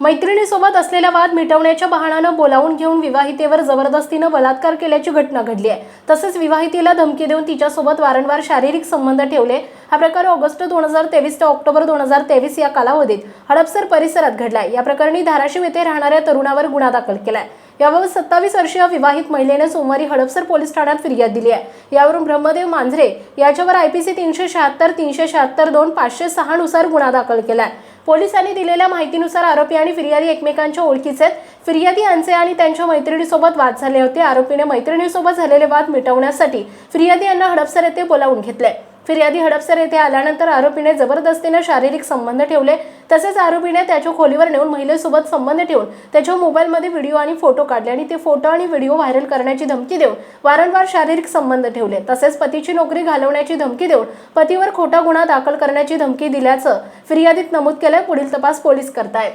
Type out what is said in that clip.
मैत्रिणीसोबत असलेला वाद मिटवण्याच्या बहाणानं बोलावून घेऊन विवाहितेवर जबरदस्तीनं बलात्कार केल्याची घटना घडली आहे. तसेच विवाहितेला धमकी देऊन तिच्यासोबत वारंवार शारीरिक संबंध ठेवले. हा प्रकार ऑगस्ट दोन हजार तेवीस ते ऑक्टोबर दोन हजार तेवीस या कालावधीत हडपसर परिसरात घडलाय. या प्रकरणी धाराशिव येथे राहणाऱ्या तरुणावर गुन्हा दाखल केलाय. याबाबत सत्तावीस वर्षीय विवाहित महिलेने सोमवारी हडपसर पोलीस ठाण्यात फिर्याद दिली आहे. यावरून ब्रह्मदेव मांजरे याच्यावर आयपीसी तीनशे शहात्तर तीनशे शहात्तर दोन पाचशे सहा नुसार गुन्हा दाखल केलाय. पोलिसांनी दिलेल्या माहितीनुसार आरोपी आणि फिर्यादी एकमेकांच्या ओळखीचे आहेत. फिर्यादी यांचे आणि त्यांच्या मैत्रिणीसोबत वाद झाले होते आरोपीने मैत्रिणीसोबत झालेले वाद मिटवण्यासाठी फिर्यादी यांना हडपसर येथे बोलावून घेतले फिर्यादी हडपसर येथे आल्यानंतर आरोपीने जबरदस्तीने शारीरिक संबंध ठेवले तसेच आरोपीने त्याच्या खोलीवर नेऊन महिलेसोबत संबंध ठेवून त्याच्या मोबाईलमध्ये व्हिडिओ आणि फोटो काढले आणि ते फोटो आणि व्हिडिओ व्हायरल करण्याची धमकी देऊन वारंवार शारीरिक संबंध ठेवले. तसेच पतीची नोकरी घालवण्याची धमकी देऊन पतीवर खोटा गुन्हा दाखल करण्याची धमकी दिल्याचं फिर्यादीत नमूद केलंय पुढील तपास पोलीस करतायत.